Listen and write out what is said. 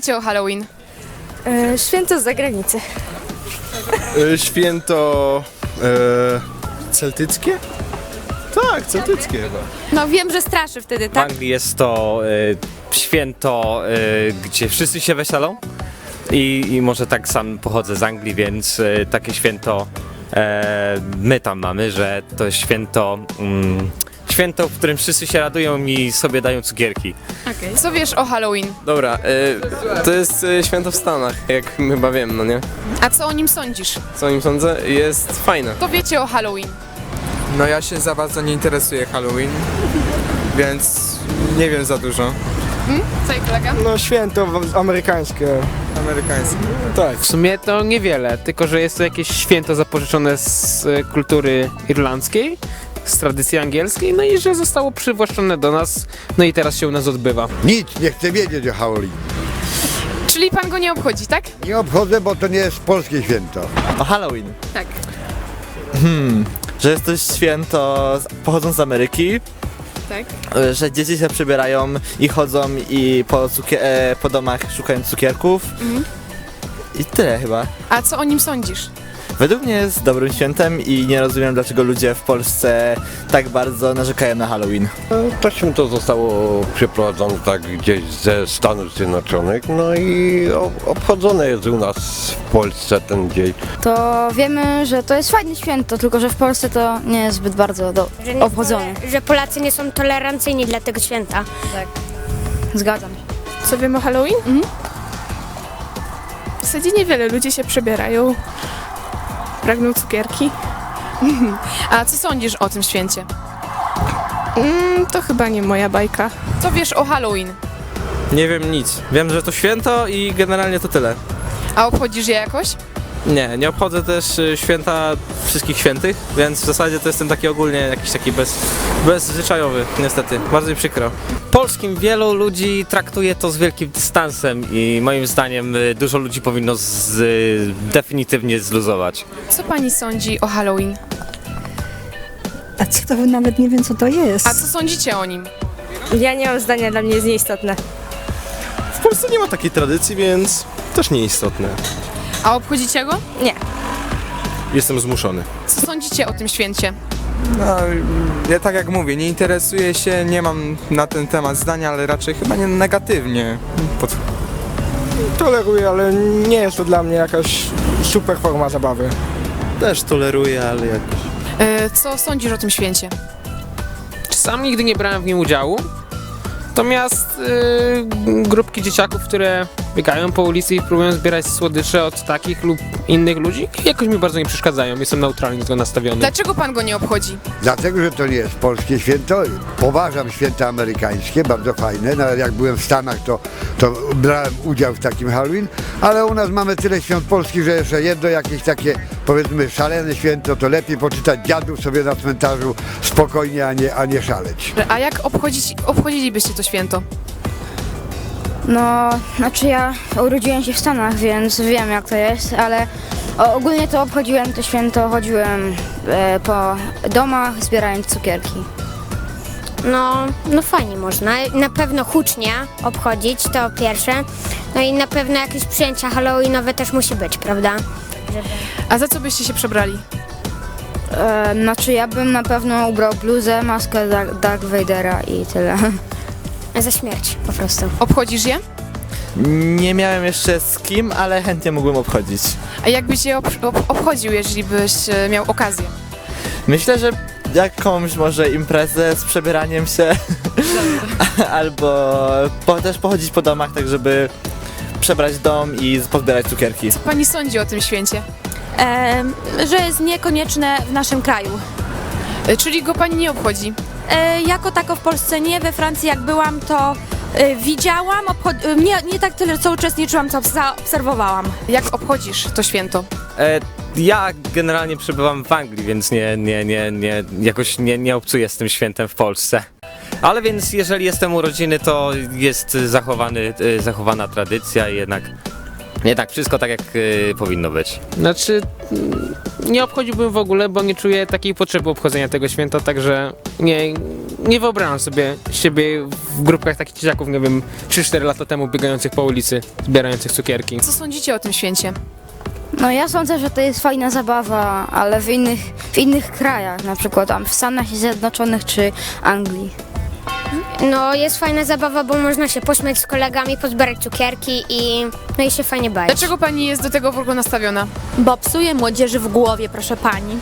Wiecie o Halloween? E, święto z zagranicy. Y, Święto e, celtyckie? Tak, celtyckie chyba. No wiem, że straszy wtedy, W tak? Anglii jest to e, święto, e, gdzie wszyscy się weselą. I, I może tak sam pochodzę z Anglii, więc e, takie święto e, my tam mamy, że to jest święto. Mm, Święto, w którym wszyscy się radują i sobie dają cukierki. Co wiesz o Halloween? Dobra, y, to jest y, święto w Stanach, jak chyba wiem, no nie? A co o nim sądzisz? Co o nim sądzę? Jest fajne. Co wiecie o Halloween? No ja się za bardzo nie interesuję Halloween, więc nie wiem za dużo. Co kolega? No święto w- amerykańskie. Amerykański. Tak. W sumie to niewiele, tylko że jest to jakieś święto zapożyczone z e, kultury irlandzkiej, z tradycji angielskiej, no i że zostało przywłaszczone do nas, no i teraz się u nas odbywa. Nic nie chcę wiedzieć o Halloween. Czyli pan go nie obchodzi, tak? Nie obchodzę, bo to nie jest polskie święto. O Halloween. Tak. Hmm, że jest to święto z- pochodzące z Ameryki, Tak. że dzieci się przybierają i chodzą i po, cukier- e, po domach szukają cukierków. I tyle chyba. A co o nim sądzisz? Według mnie jest dobrym świętem i nie rozumiem dlaczego ludzie w Polsce tak bardzo narzekają na Halloween. To święto zostało przeprowadzone tak gdzieś ze Stanów Zjednoczonych, no i obchodzone jest u nas w Polsce ten dzień. To wiemy, że to jest fajne święto, tylko że w Polsce to nie jest zbyt bardzo do... Że, Obchodzone. tole- że Polacy nie są tolerancyjni dla tego święta. Zgadzam się. Co wiem o Halloween? W zasadzie niewiele. Ludzie się przebierają. Pragną cukierki. A co sądzisz o tym święcie? Mm, to chyba nie moja bajka. Co wiesz o Halloween? Nie wiem nic. Wiem, że to święto i generalnie to tyle. A obchodzisz je jakoś? Nie, nie obchodzę też y, święta wszystkich świętych, więc w zasadzie to jestem taki ogólnie jakiś taki bez, bezzwyczajowy, niestety. Bardzo mi przykro. Polskim wielu ludzi traktuje to z wielkim dystansem i moim zdaniem y, dużo ludzi powinno z, y, definitywnie zluzować. Co pani sądzi o Halloween? A co to nawet nie wiem, co to jest. A co sądzicie o nim? Ja nie mam zdania, dla mnie jest nieistotne. W Polsce nie ma takiej tradycji, więc też nieistotne. A obchodzicie go? Jestem zmuszony. Co sądzicie o tym święcie? No, ja tak jak mówię, nie interesuję się, nie mam na ten temat zdania, ale raczej chyba nie negatywnie. Pod... Toleruję, ale nie jest to dla mnie jakaś super forma zabawy. Też toleruję, ale jakoś. E, co sądzisz o tym święcie? Sam nigdy nie brałem w nim udziału, natomiast y, grupki dzieciaków, które biegają po ulicy i próbują zbierać słodycze od takich lub innych ludzi, jakoś mi bardzo nie przeszkadzają, jestem neutralnie do tego nastawiony. Dlaczego pan go nie obchodzi? Dlatego, że to nie jest polskie święto. Poważam święta amerykańskie, bardzo fajne. Nawet jak byłem w Stanach, to, to brałem udział w takim Halloween. Ale u nas mamy tyle świąt polskich, że jeszcze jedno jakieś takie, powiedzmy, szalene święto, to lepiej poczytać dziadów sobie na cmentarzu spokojnie, a nie, a nie szaleć. A jak obchodzić, obchodzilibyście to święto? No, znaczy ja urodziłem się w Stanach, więc wiem jak to jest, ale ogólnie to obchodziłem to święto, chodziłem e, po domach, zbierając cukierki. No, no fajnie można. Na pewno hucznie obchodzić, to pierwsze. No i na pewno jakieś przyjęcia halloweenowe też musi być, prawda? A za co byście się przebrali? E, znaczy ja bym na pewno ubrał bluzę, maskę Dark Vadera i tyle. Za śmierć po prostu. Obchodzisz je? Nie miałem jeszcze z kim, ale chętnie mógłbym obchodzić. A jakbyś je ob ob obchodził, jeżeli byś e, miał okazję? Myślę, że jakąś może imprezę z przebieraniem się albo po, też pochodzić po domach, tak żeby przebrać dom i pozbierać cukierki. Co pani sądzi o tym święcie? że jest niekonieczne w naszym kraju. E, czyli go pani nie obchodzi? E, jako tako w Polsce nie, we Francji jak byłam to e, widziałam, e, nie, nie tak tyle co uczestniczyłam, co zaobserwowałam. Jak obchodzisz to święto? E, ja generalnie przebywam w Anglii, więc nie, nie, nie, nie, jakoś nie, nie obcuję z tym świętem w Polsce. Ale więc jeżeli jestem urodziny, to jest zachowany, zachowana tradycja i jednak, jednak wszystko tak jak powinno być. Znaczy, nie obchodziłbym w ogóle, bo nie czuję takiej potrzeby obchodzenia tego święta, także nie, nie wyobrażam sobie siebie w grupkach takich dzieciaków, nie wiem, 3-4 lata temu biegających po ulicy, zbierających cukierki. Co sądzicie o tym święcie? No ja sądzę, że to jest fajna zabawa, ale w innych, w innych krajach, na przykład tam w Stanach Zjednoczonych czy Anglii. No jest fajna zabawa, bo można się pośmiać z kolegami, pozbierać cukierki i no i się fajnie bawić. Dlaczego pani jest do tego w ogóle nastawiona? Bo psuje młodzieży w głowie, proszę pani.